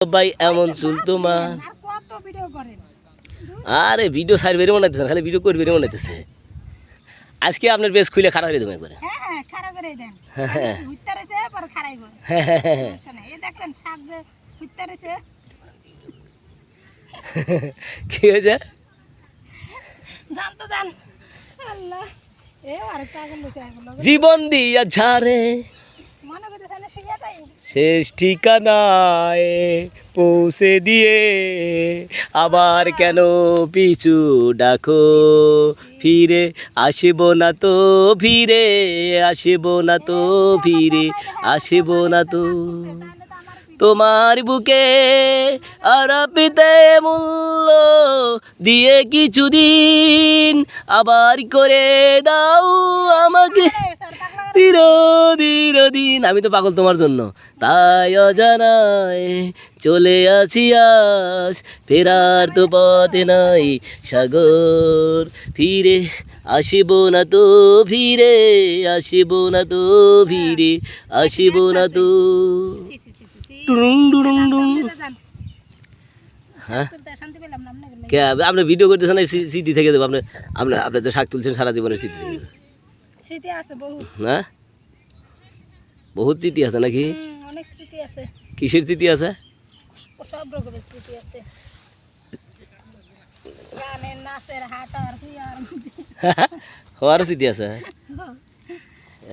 ভাই এমন চুল তোমার। আর ভিডিও সাইড বেরিয়ে মনে খালি ভিডিও করে বেরিয়ে মনে আজকে আপনার বেশ খুলে খারাপ দেবো একবারে। কি হয়েছে? জীবন দিয়া ঝারে মনে করতেছে না শিখে তাই শেষ ঠিকানায় পৌঁছে দিয়ে আবার কেন পিছু ডাকো? ফিরে আসিব না তো, ফিরে আসিব না তো, ফিরে আসিব না তো। তোমার বুকে আর পেতে মূল্য দিয়ে কিছুদিন আবার করে দাও আমাকে। দিন আমি তো পাগল তোমার জন্য। তাই অজানায় চলে আসি আস ফেরার তো পথে নাই সাগর। ফিরে আসিব না তো ফিরে, আসিব না তো ফিরে, আসিব না তো। টুরুং ডুরুং ডুং হ্যাঁ? কে আপনি ভিডিও করতেছেন স্মৃতি থেকে দেবো। আপনি আপনি আপনি তো শাক তুলছেন সারা জীবনের স্মৃতি থেকে। স্মৃতি আছে বহু না? বহুত স্মৃতি আছে নাকি? অনেক স্মৃতি আছে। কিসের স্মৃতি আছে? সব রকমের স্মৃতি আছে। গানের নাচের হাঁটার হুইয়ার। স্মৃতি আছে?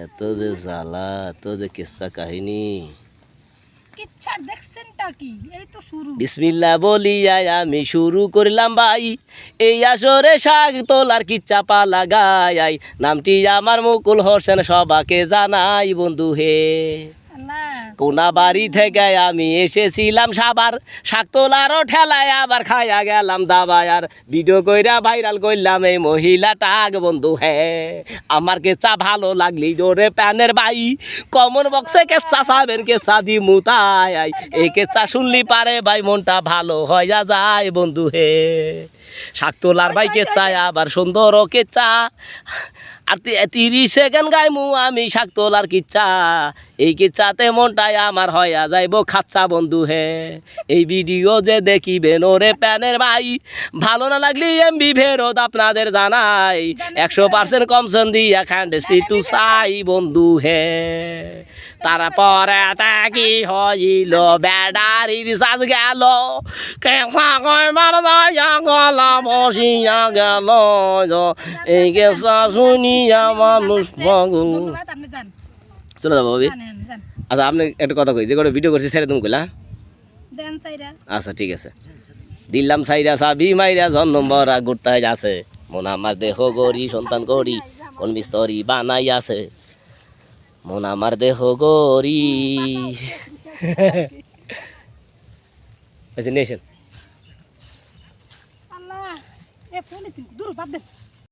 এত যে জ্বালা এত যে কেসা কাহিনী। কিচ্ছার বিসমিল্লা বলিয়া আমি শুরু করলাম ভাই। এই আসরে শাক তোলার কিচ্ছা পা লাগাই নামটি আমার মুকুল হোসেন সবাকে জানাই, বন্ধু হে। আল্লাহ কোনা বাড়ি থেকে আমি এসেছিলাম সাবার। আবার গেলাম আর ভিডিও কইরা ভাইরাল করলাম বন্ধু আমার কেচা ভালো লাগলি জোরে প্যানের বাই। কমন বক্সে কেচা সাবেন কেচা দি মুতাই এই কেচা শুনলি পারে ভাই, মনটা ভালো হইয়া যায় বন্ধু, হে। শাক তোলার ভাই কেচায় আবার সুন্দর কেচা। আর তিরিশ সেকেন্ড গাইমু আমি শাক তোলার কিচ্ছা। এই কিচ্ছাতে মনটাই আমার হইয়া যাইব খাচ্চা বন্ধু হে। এই ভিডিও যে দেখিবেন ওরে প্যানের ভাই। ভালো না লাগলি এমবি ফেরত আপনাদের জানাই। একশো পার্সেন্ট কমসন দিয়া খান্ডে সিটু চাই বন্ধু হে। তারপরে কি হইল? ব্যাটারি রিচার্জ গেল। কেসা কয় মার গলা বসিয়া গেল। এই কেসা শুনিয়া মানুষ পাগল চলে যাব ভাবি। আচ্ছা আপনি একটা কথা কই যে করে ভিডিও করছি সেটা তুমি কইলা? আচ্ছা ঠিক আছে। দিল্লাম সাইরা সাবি মাইরা জন্ম ভরা ঘুরতে আছে মন আমার দেহ গরি সন্তান করি কোন মিস্তরি বানাই আছে। মন আমার দেহ গরি আচ্ছা নেছেন আল্লাহ এ ফোনে দূর বাদ দেন